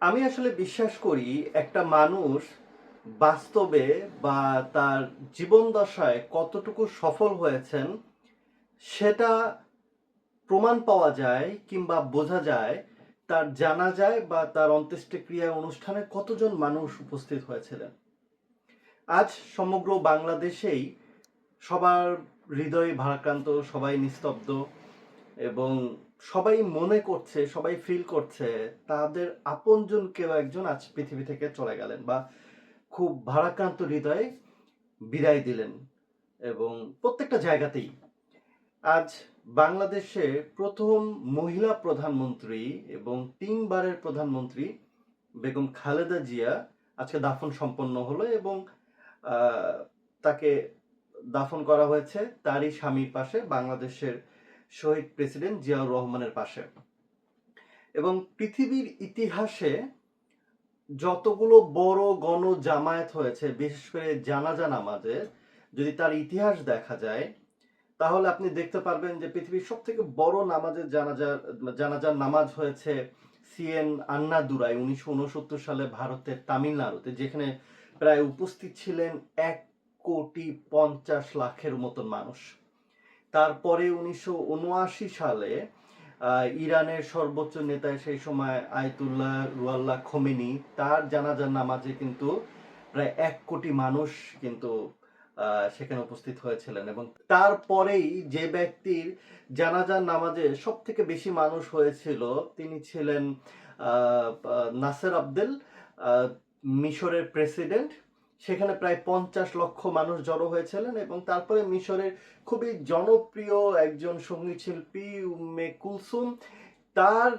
আমি আসলে বিশ্বাস করি একটা মানুষ বাস্তবে বা তার জীবন দশায় কতটুকু সফল হয়েছেন, সেটা প্রমাণ পাওয়া যায় কিংবা বোঝা যায়, তার জানা যায় বা তার অন্ত্যেষ্টিক্রিয়া অনুষ্ঠানে কতজন মানুষ উপস্থিত হয়েছিলেন। আজ সমগ্র বাংলাদেশেই সবার হৃদয় ভারাক্রান্ত, সবাই নিস্তব্ধ এবং সবাই মনে করছে, সবাই ফিল করছে, তাদের আপনজন কেউ একজন আজ পৃথিবী থেকে চলে গেলেন বা খুব ভারাক্রান্ত হৃদয়ে বিদায় দিলেন এবং প্রত্যেকটা জায়গাতেই। আজ বাংলাদেশে প্রথম মহিলা প্রধানমন্ত্রী এবং তিনবারের প্রধানমন্ত্রী বেগম খালেদা জিয়া আজকে দাফন সম্পন্ন হলো এবং তাকে দাফন করা হয়েছে। তারই স্বামীর পাশে বাংলাদেশের শহীদ প্রেসিডেন্ট জিয়াউর রহমানের পাশে। এবং পৃথিবীর ইতিহাসে যতগুলো বড় গণ জামায়াত হয়েছে, বিশেষ করে জানাজা নামাজে, যদি তার ইতিহাস দেখা যায়, তাহলে আপনি দেখতে পারবেন যে পৃথিবীর সব থেকে বড় নামাজের জানাজার জানাজার নামাজ হয়েছে সিএন আন্নাদুরাই, উনিশশো উনসত্তর সালে ভারতের তামিলনাড়ুতে, যেখানে প্রায় উপস্থিত ছিলেন এক কোটি পঞ্চাশ লাখের মতন মানুষ। তারপরে উনিশশো উনআশি সালে ইরানের সর্বোচ্চ নেতা সেই সময় আয়তুল্লাহ রুয়াল্লাহ খোমেনি, তার জানাজার নামাজে কিন্তু প্রায় এক কোটি মানুষ কিন্তু সেখানে উপস্থিত হয়েছিলেন এবং তারপরেই যে ব্যক্তির জানাজার নামাজে সব থেকে বেশি মানুষ হয়েছিল তিনি ছিলেন নাসের আবদেল মিশরের প্রেসিডেন্ট। সেখানে প্রায় পঞ্চাশ লক্ষ মানুষ জড়ো হয়েছিলেন এবং তারপরে মিশরের খুবই জনপ্রিয় একজন সংগীত শিল্পী, উম্মে কুলসুম। তার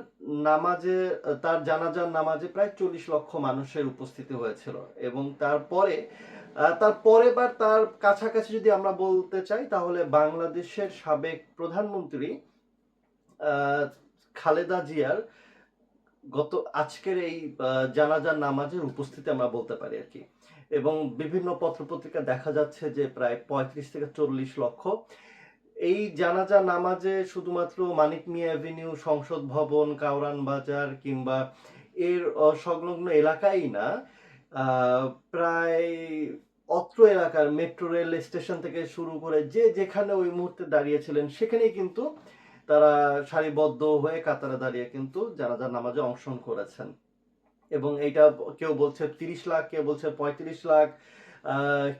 নামাজে, তার জানাজার নামাজে প্রায় চল্লিশ লক্ষ মানুষের উপস্থিতি হয়েছিল এবং তারপরে তার পরের বার তার কাছাকাছি যদি আমরা বলতে চাই, তাহলে বাংলাদেশের সাবেক প্রধানমন্ত্রী খালেদা জিয়ার গত আজকের এই জানাজার নামাজের উপস্থিতি আমরা বলতে পারি আর কি। এবং বিভিন্ন পত্রপত্রিকা দেখা যাচ্ছে যে প্রায় পঁয়ত্রিশ থেকে চল্লিশ লক্ষ। এই জানাজা নামাজে শুধুমাত্র মানিক মিয়া অ্যাভিনিউ সংসদ ভবন কাউরান বাজার কিংবা এর সংলগ্ন এলাকাই না প্রায় অত্র এলাকার মেট্রো রেল স্টেশন থেকে শুরু করে যে যেখানে ওই মুহূর্তে দাঁড়িয়েছিলেন সেখানেই কিন্তু তারা সারিবদ্ধ হয়ে কাতারে দাঁড়িয়ে কিন্তু জানাজার নামাজে অংশগ্রহণ করেছেন। এবং এইটা কেউ বলছে তিরিশ লাখ, কেউ বলছে পঁয়ত্রিশ লাখ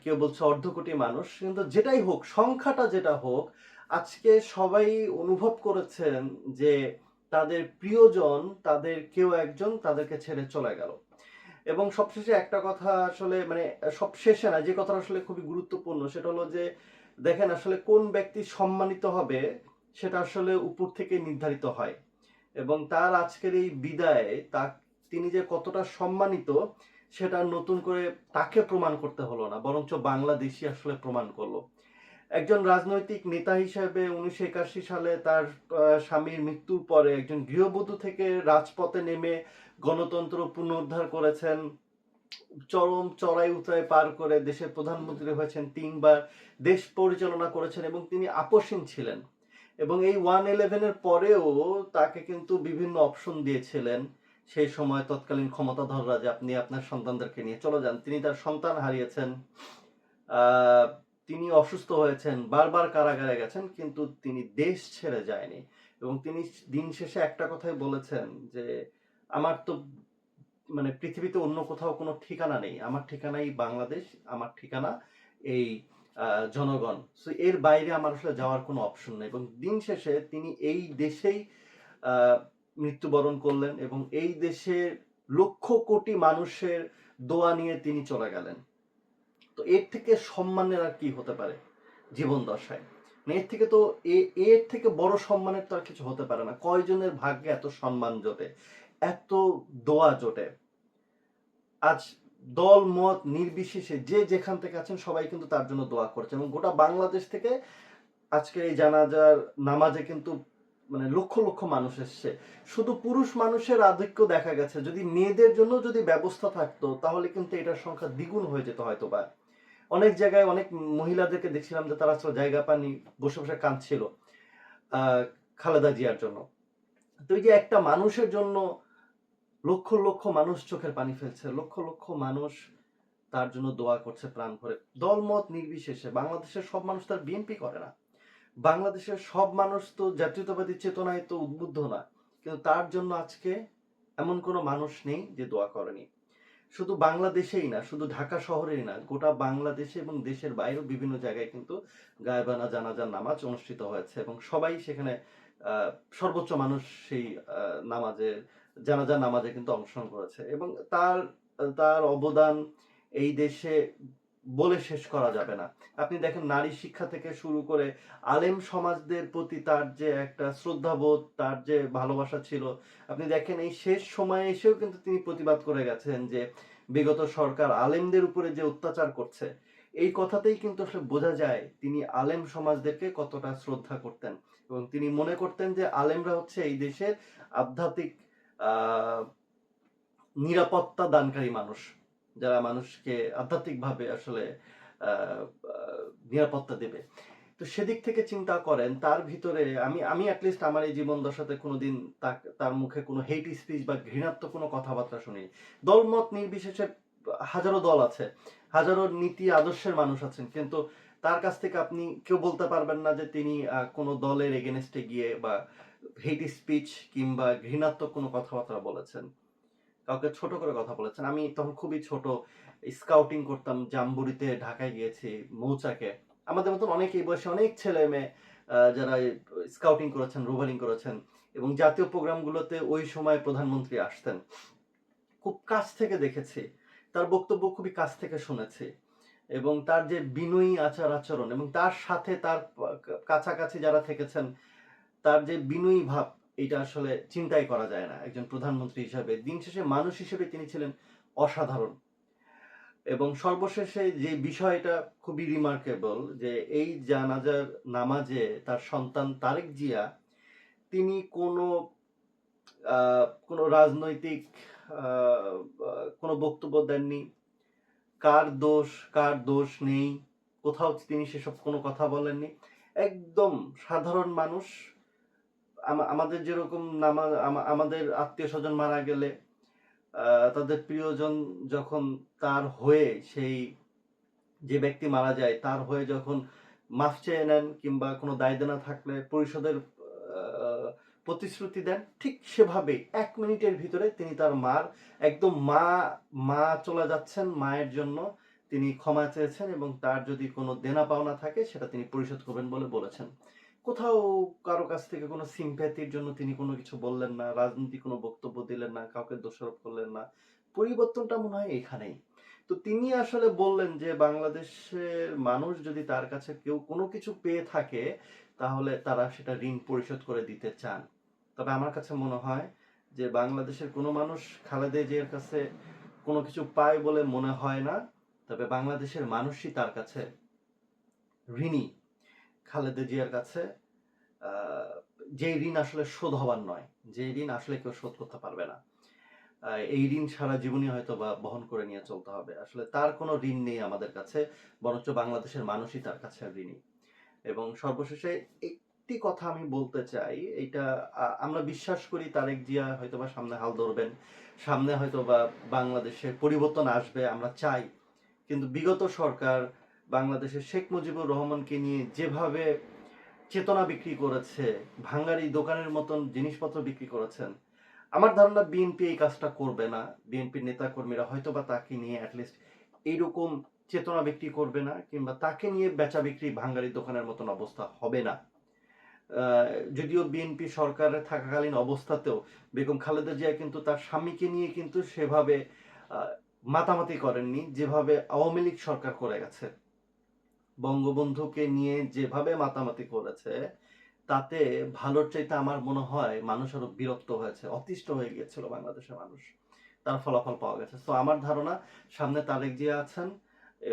কেউ বলছে অর্ধ কোটি মানুষ। কিন্তু যেটাই হোক, সংখ্যাটা যেটা হোক, আজকে সবাই অনুভব করেছেন যে তাদের প্রিয়জন, তাদের কেউ একজন তাদেরকে ছেড়ে চলে গেল। এবং সবশেষে একটা কথা আসলে মানে সব শেষে না, যে কথাটা আসলে খুবই গুরুত্বপূর্ণ, সেটা হলো যে, দেখেন আসলে কোন ব্যক্তি সম্মানিত হবে, সেটা আসলে উপর থেকে নির্ধারিত হয়। এবং তার আজকের এই বিদায় তা তিনি যে কতটা সম্মানিত, সেটা নতুন করে তাকে প্রমাণ করতে হলো না, বরঞ্চ বাংলাদেশি আসলে প্রমাণ করল। একজন রাজনৈতিক নেতা হিসেবে উনিশশো একাশি সালে তার স্বামীর মৃত্যুর পরে একজন গৃহবধূ থেকে রাজপথে নেমে গণতন্ত্র পুনরুদ্ধার করেছেন। চরম চড়াই উতরাই পার করে দেশের প্রধানমন্ত্রী হয়েছেন তিনবার, দেশ পরিচালনা করেছেন এবং তিনি আপসীন ছিলেন। এবং এই ওয়ান ইলেভেনের পরেও তাকে কিন্তু বিভিন্ন অপশন দিয়েছিলেন। সেই সময় তৎকালীন ক্ষমতাধররা যে আপনি আপনার সন্তানদেরকে নিয়ে চলে যান, তিনি তার সন্তান হারিয়েছেন। তিনি অসুস্থ হয়েছেন, বারবার কারাগারে গেছেন, কিন্তু তিনি দেশ ছেড়ে যায়নি। এবং তিনি দিন শেষে একটা কথাই বলেছেন যে, আমার তো মানে পৃথিবীতে অন্য কোথাও কোনো ঠিকানা নেই। আমার ঠিকানাই বাংলাদেশ, আমার ঠিকানা এই জনগণ। সো এর বাইরে আমার আসলে যাওয়ার কোনো অপশন নেই। এবং দিন শেষে তিনি এই দেশেই মৃত্যুবরণ করলেন এবং এই দেশের লক্ষ কোটি মানুষের দোয়া নিয়ে তিনি চলে গেলেন। তো এর থেকে সম্মানের আর কি হতে পারে জীবন দশায়? মানে এর থেকে তো এর থেকে বড় সম্মানের তো আর কিছু হতে পারে না। কয়জনের ভাগ্যে এত সম্মান জোটে? এত দোয়া জোটে? আজ দল, মত, নির্বিশেষে যে যেখান থেকে আছেন সবাই কিন্তু তার জন্য দোয়া করছে এবং গোটা বাংলাদেশ থেকে আজকে এই জানাজার নামাজে কিন্তু মানে লক্ষ লক্ষ মানুষ এসছে। শুধু পুরুষ মানুষের আধিক্য দেখা গেছে। যদি মেয়েদের জন্য যদি ব্যবস্থা থাকতো, তাহলে কিন্তু এটার সংখ্যা দ্বিগুণ হয়ে যেত হয়তো বা অনেক জায়গায় অনেক মহিলাদেরকে দেখছিলাম যে তারা আসলে জায়গা পানি বসে বসে কাঁদছিল খালেদা জিয়ার জন্য। তো এই যে একটা মানুষের জন্য লক্ষ লক্ষ মানুষ চোখের পানি ফেলছে, লক্ষ লক্ষ মানুষ তার জন্য দোয়া করছে প্রাণ ভরে। দলমত নির্বিশেষে। বাংলাদেশের সব মানুষ তার বিএনপি করে না। বাংলাদেশের সব মানুষ তো জাতীয়তাবাদী চেতনায় তো উদ্বুদ্ধ না। কিন্তু তার জন্য আজকে এমন কোনো মানুষ নেই যে দোয়া করেনি। শুধু বাংলাদেশেই না, শুধু ঢাকা শহরেই না, গোটা বাংলাদেশে এবং দেশের বাইরেও বিভিন্ন জায়গায় কিন্তু গায়বানা, জানাজার নামাজ অনুষ্ঠিত হয়েছে এবং সবাই সেখানে সর্বোচ্চ মানুষ সেই নামাজে, জানাজার নামাজে কিন্তু অংশগ্রহণ করেছে এবং তার তার অবদান এই দেশে বলে শেষ করা যাবে না। আপনি দেখেন, নারী শিক্ষা থেকে শুরু করে আলেম সমাজদের প্রতি তার যে একটা শ্রদ্ধাবোধ, তার যে ভালোবাসা ছিল, আপনি দেখেন, এই শেষ সময়ে এসেও কিন্তু তিনি প্রতিবাদ করে গেছেন যে, বিগত সরকার আলেমদের উপরে যে অত্যাচার করছে, এই কথাতেই কিন্তু আসলে বোঝা যায় তিনি আলেম সমাজদেরকে কতটা শ্রদ্ধা করতেন। এবং তিনি মনে করতেন যে, আলেমরা হচ্ছে এই দেশের আধ্যাত্মিক নিরাপত্তা দানকারী মানুষ। যারা মানুষকে আধ্যাত্মিকভাবে আসলে নিরাপত্তা দেবে। তো সেদিক থেকে চিন্তা করেন, তার ভিতরে আমি আমি অ্যাটলিস্ট আমার এই জীবন দশাতে কোনোদিন তার মুখে কোনো হেট স্পিচ বা ঘৃণাত্মক কোনো কথাবার্তা শুনি দলমত নির্বিশেষে হাজারো দল আছে, হাজারো নীতি আদর্শের মানুষ আছেন, কিন্তু তার কাছ থেকে আপনি কেউ বলতে পারবেন না যে তিনি কোনো দলের এগেনস্টে গিয়ে বা হেট স্পিচ কিংবা ঘৃণাত্মক কোনো কথাবার্তা বলেছেন। কাউকে ছোট করে কথা বলেছেন। আমি তখন খুবই ছোট স্কাউটিং করতাম জাম্বুরিতে ঢাকায় গিয়েছি, মৌচাকে। আমাদের মতন অনেক এই বয়সে অনেক ছেলে মেয়ে যারা স্কাউটিং করেছেন রোভারিং করেছেন এবং জাতীয় প্রোগ্রামগুলোতে ওই সময় প্রধানমন্ত্রী আসতেন। খুব কাছ থেকে দেখেছি, তার বক্তব্য খুবই কাছ থেকে শুনেছি এবং তার যে বিনয়ী আচার আচরণ এবং তার সাথে তার কাছাকাছি যারা থেকেছেন, তার যে বিনয়ী ভাব এটা আসলে চিন্তাই করা যায় না। একজন প্রধানমন্ত্রী হিসাবে, দিন শেষে মানুষ হিসেবে তিনি ছিলেন অসাধারণ। এবং সর্বশেষে যে বিষয়টা খুবই রিমার্কেবল যে এই জানাজার নামাজে তার সন্তান তারেক জিয়া, তিনি কোনো কোনো রাজনৈতিক কোনো বক্তব্য দেননি। কার দোষ কার দোষ নেই, কোথাও তিনি সেসব কোনো কথা বলেননি। একদম সাধারণ মানুষ আমাদের যেরকম নামা আমাদের আত্মীয় স্বজন মারা গেলে তাদের প্রিয়জন যখন তার হয়ে সেই যে ব্যক্তি মারা যায় তার হয়ে যখন মাফ চেয়ে নেন কিংবা কোনো দায় দেনা থাকলে আহ, প্রতিশ্রুতি দেন ঠিক সেভাবে এক মিনিটের ভিতরে তিনি তার মার একদম মা মা চলে যাচ্ছেন মায়ের জন্য তিনি ক্ষমা চেয়েছেন এবং তার যদি কোনো দেনা পাওনা থাকে সেটা তিনি পরিশোধ করবেন বলে বলেছেন। কোথাও কারও কাছ থেকে কোনো সিম্প্যাথির জন্য তিনি কোনো কিছু বললেন না, রাজনীতি কোনো বক্তব্য দিলেন না, কাউকে দোষারোপ করলেন না। পরিবর্তনটা মনে হয় এখানেই। তো তিনি আসলে বললেন যে, বাংলাদেশের মানুষ যদি তার কাছে কেউ কোনো কিছু পেয়ে থাকে, তাহলে তারা সেটা ঋণ পরিশোধ করে দিতে চান। তবে আমার কাছে মনে হয় যে, বাংলাদেশের কোনো মানুষ খালেদা জিয়ার কাছে কোনো কিছু পায় বলে মনে হয় না। তবে বাংলাদেশের মানুষই তার কাছে ঋণী। খালেদা জিয়ার কাছে যে ঋণ আসলে শোধ হবার নয় যে ঋণ আসলে কেউ শোধ করতে পারবে না। এই ঋণ সারা জীবনই হয়তো বা বহন করে নিয়ে চলতে হবে। আসলে তার কোনো ঋণ নেই আমাদের কাছে, বরঞ্চ বাংলাদেশের মানুষই তার কাছে ঋণী। এবং সর্বশেষে একটি কথা আমি বলতে চাই এটা আমরা বিশ্বাস করি তারেক জিয়া হয়তো বা সামনে হাল ধরবেন, সামনে হয়তো বা বাংলাদেশে পরিবর্তন আসবে, আমরা চাই। কিন্তু বিগত সরকার বাংলাদেশের শেখ মুজিবুর রহমানকে নিয়ে যেভাবে চেতনা বিক্রি করেছে, ভাঙ্গারি দোকানের মতন জিনিসপত্র বিক্রি করেছেন, আমার ধারণা বিএনপি এই কাজটা করবে না। বিএনপির নেতাকর্মীরা হয়তো বা তাকে নিয়ে অ্যাটলিস্ট এইরকম চেতনা বিক্রি করবে না, কিংবা তাকে নিয়ে বেচা বিক্রি ভাঙ্গারি দোকানের মতন অবস্থা হবে না। যদিও বিএনপি সরকারে থাকাকালীন অবস্থাতেও বেগম খালেদা জিয়া কিন্তু তার স্বামীকে নিয়ে কিন্তু সেভাবে মাতামাতি করেননি, যেভাবে আওয়ামী লীগ সরকার করে গেছে। বঙ্গবন্ধুকে নিয়ে যেভাবে মাতামাতি করেছে, তাতে ভালোর চাইতে আমার মনে হয় মানুষ আরও বিরক্ত হয়েছে, অতিষ্ঠ হয়ে গিয়েছিল বাংলাদেশের মানুষ। তার ফলাফল পাওয়া গেছে। তো আমার ধারণা, সামনে তারেক জিয়া আছেন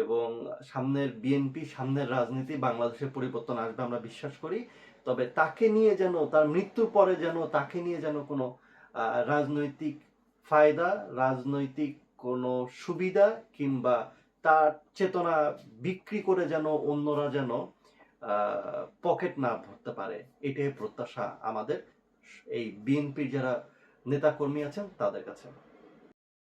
এবং সামনের বিএনপি, সামনের রাজনীতি বাংলাদেশে পরিবর্তন আসবে আমরা বিশ্বাস করি। তবে তাকে নিয়ে যেন, তার মৃত্যুর পরে যেন তাকে নিয়ে যেন কোনো রাজনৈতিক ফায়দা, রাজনৈতিক কোনো সুবিধা কিংবা তার চেতনা বিক্রি করে যেন অন্যরা যেন পকেট না ভরতে পারে, এটাই প্রত্যাশা আমাদের। এই বিএনপির যারা নেতাকর্মী আছেন, তাদের কাছে।